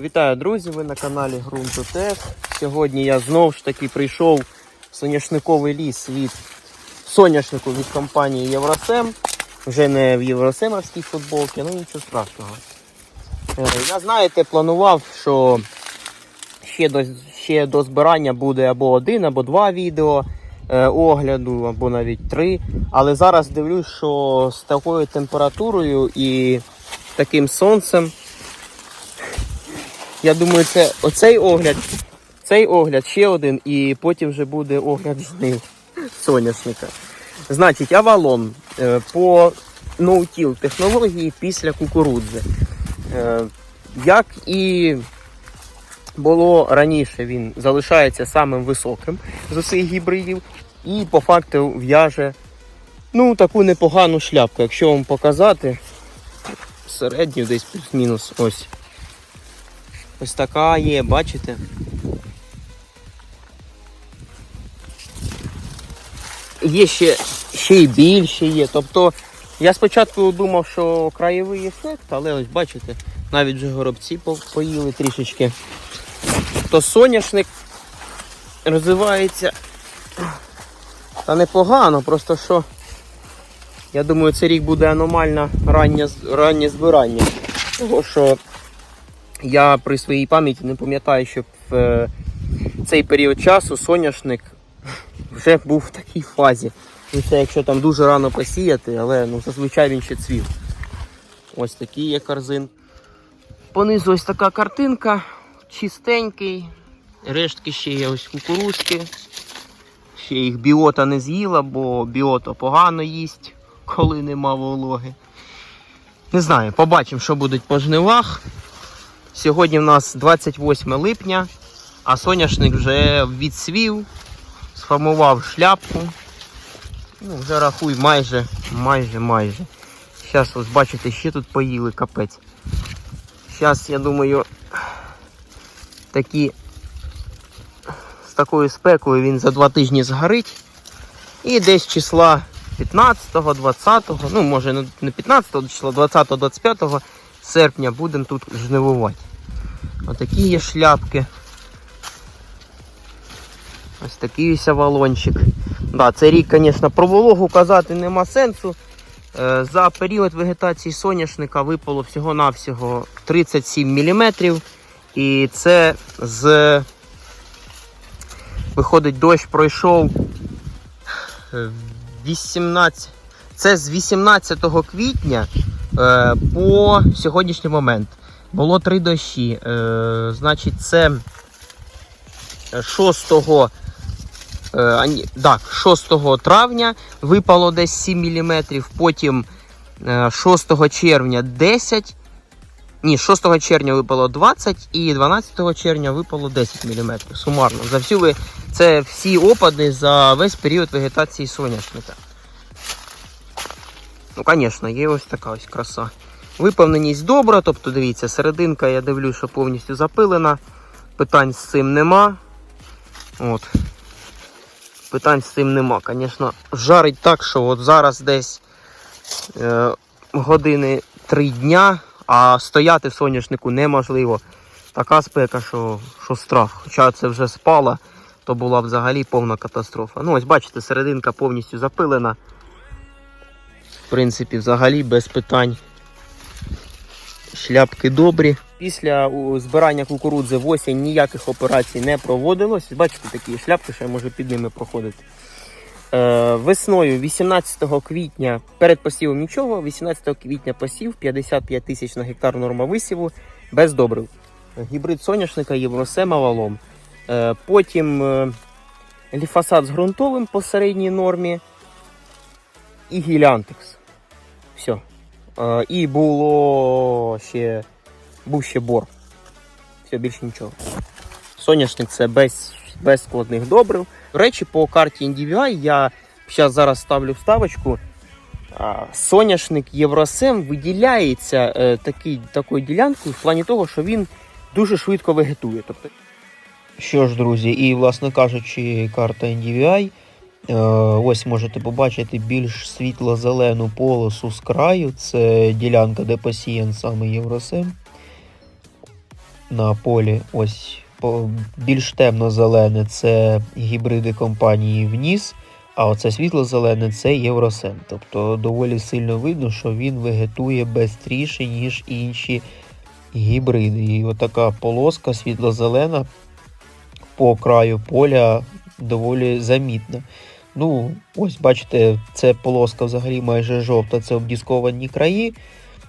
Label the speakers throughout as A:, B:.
A: Вітаю, друзі! Ви на каналі Грунтотех. Сьогодні я знову ж таки прийшов в соняшниковий ліс від соняшнику від компанії Євросем. Вже не в Євросемовській футболці, ну нічого страшного. Е, Я знаєте, планував, що ще до, ще до збирання буде або один, або два відео е, огляду, або навіть три. Але зараз дивлюсь, що з такою температурою і таким сонцем. Я думаю, це оцей огляд, цей огляд ще один, і потім вже буде огляд жнив соняшника. Значить, авалон е, по ноутіл технології після кукурудзи. Е, Як і було раніше, він залишається самим високим з усіх гібридів, і по факту в'яже ну, таку непогану шляпку. Якщо вам показати, середню десь плюс-мінус ось. Ось така є, бачите? Є ще, ще й більше є. Тобто я спочатку думав, що краєвий ефект, але ось бачите, навіть вже горобці поїли трішечки. То соняшник розвивається та непогано, просто що я думаю, цей рік буде аномально раннє, раннє збирання. Того що я при своїй пам'яті не пам'ятаю, щоб в е, цей період часу соняшник вже був в такій фазі. Ну, це якщо там дуже рано посіяти, але ну, зазвичай він ще цвів. Ось такий є корзин. Понизу ось така картинка, чистенький. Рештки ще є ось кукурузки. Ще їх біота не з'їла, бо біота погано їсть, коли нема вологи. Не знаю, побачимо, що будуть по жнивах. Сьогодні в нас 28 липня, а соняшник вже відсвів, сформував шляпку. Ну, вже рахуй майже, майже, майже. Зараз ось бачите, ще тут поїли капець. Зараз, я думаю, такі з такою спекою він за два тижні згорить. І десь числа 15-го, 20-го, ну може не- не 15-го, числа 20-го, 25 серпня будемо тут жнивувати. Отакі є шляпки. Ось такий ось авалончик. Да, цей рік, звісно, про вологу казати нема сенсу. Е, За період вегетації соняшника випало всього-навсього 37 мм. І це з виходить, дощ пройшов е, 18. Це з 18 квітня е, по сьогоднішній момент. Було три дощі. Е, значить, це 6, е, так, 6 травня випало десь 7 мм, потім е, 6 червня 10. Ні, 6 червня випало 20 і 12 червня випало 10 мм. Сумарно. За всю ви... Це всі опади за весь період вегетації соняшника. Ну, звісно, є ось така ось краса. Виповненість добра, тобто дивіться, серединка, я дивлюсь, що повністю запилена. Питань з цим нема. От. Питань з цим нема. Звісно, жарить так, що от зараз десь е, години 3 дня, а стояти в соняшнику неможливо. Така спека, що, що страх. Хоча це вже спала, то була взагалі повна катастрофа. Ну, ось бачите, серединка повністю запилена. В принципі, взагалі без питань. Шляпки добрі. Після збирання кукурудзи в осінь ніяких операцій не проводилось. Бачите, такі шляпки, що я можу під ними проходити. Е, весною 18 квітня перед посівом нічого, 18 квітня посів 55 тисяч на гектар норма висіву без добрив. Гібрид соняшника Євросем авалом. Е, потім е, ліфосат з ґрунтовим по середній нормі і гіліантекс. Все. І було ще був ще бор. Все, більше нічого. Соняшник це без, без складних добрив. До речі, по карті NDVI я зараз ставлю вставочку. Соняшник Євросем виділяється е, такий, такою ділянкою в плані того, що він дуже швидко вегетує. Тобто,
B: Що ж, друзі, і власне кажучи, карта NDVI. Е, ось можете побачити більш світло-зелену полосу з краю. Це ділянка, де посіян саме Євросем. на полі. Ось більш темно-зелене це гібриди компанії Вніс, а оце світло-зелене це Євросен. Тобто доволі сильно видно, що він вегетує швидше, ніж інші гібриди. І отака полоска світло-зелена по краю поля доволі замітна. Ну, ось бачите, це полоска взагалі майже жовта, це обдісковані краї,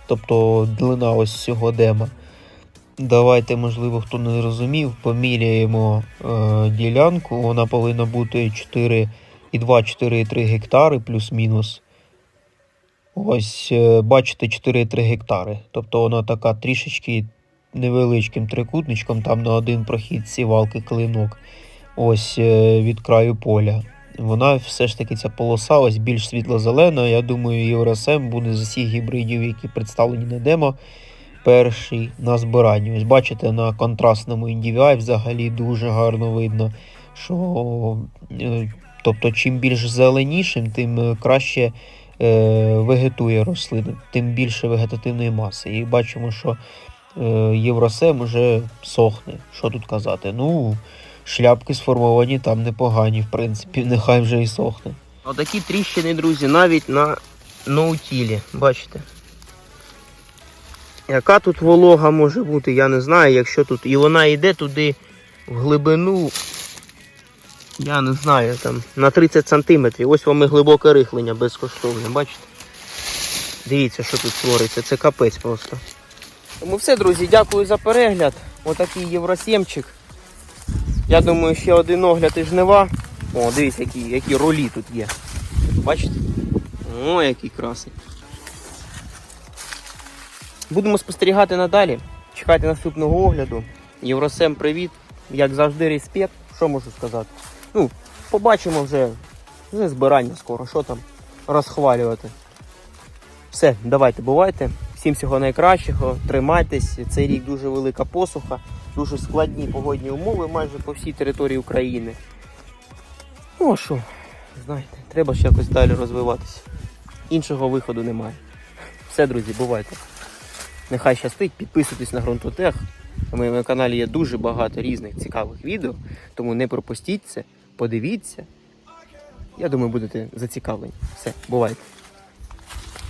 B: тобто длина ось цього дема. Давайте, можливо, хто не розумів, поміряємо е, ділянку. Вона повинна бути 4,2-4,3 гектари плюс-мінус. Ось, е, бачите, 4,3 гектари. Тобто вона така трішечки невеличким трикутничком, там на один прохід сівалки клинок. Ось е, від краю поля. Вона все ж таки ця полоса ось більш світло-зелена. Я думаю, Євросем буде з усіх гібридів, які представлені на демо, перший на збиранні. Ось бачите, на контрастному NDVI взагалі дуже гарно видно, що е, тобто, чим більш зеленішим, тим е, краще е, вегетує рослина, тим більше вегетативної маси. І бачимо, що е, Євросем вже сохне. Що тут казати? Ну, шляпки сформовані там непогані, в принципі, нехай вже і сохне.
A: Отакі тріщини, друзі, навіть на ноутілі. Бачите? Яка тут волога може бути, я не знаю, якщо тут. І вона йде туди в глибину. Я не знаю, там на 30 сантиметрів. Ось вам і глибоке рихлення безкоштовне, бачите? Дивіться, що тут твориться, це капець просто. Тому все, друзі, дякую за перегляд. Отакий євросемчик. Я думаю, ще один огляд і жнива. О, дивіться, які, які ролі тут є. Бачите? О, який красий. Будемо спостерігати надалі. Чекайте наступного огляду. Євросем, привіт. Як завжди, респект. Що можу сказати? Ну, побачимо вже, вже збирання скоро, що там розхвалювати. Все, давайте, бувайте. Всім всього найкращого. Тримайтесь. Цей рік дуже велика посуха, дуже складні погодні умови майже по всій території України. Ну а що, знаєте, треба ж якось далі розвиватися. Іншого виходу немає. Все, друзі, бувайте. Нехай щастить, підписуйтесь на ґрунтотех. На моєму каналі є дуже багато різних цікавих відео, тому не пропустіть це, подивіться. Я думаю, будете зацікавлені. Все, бувайте.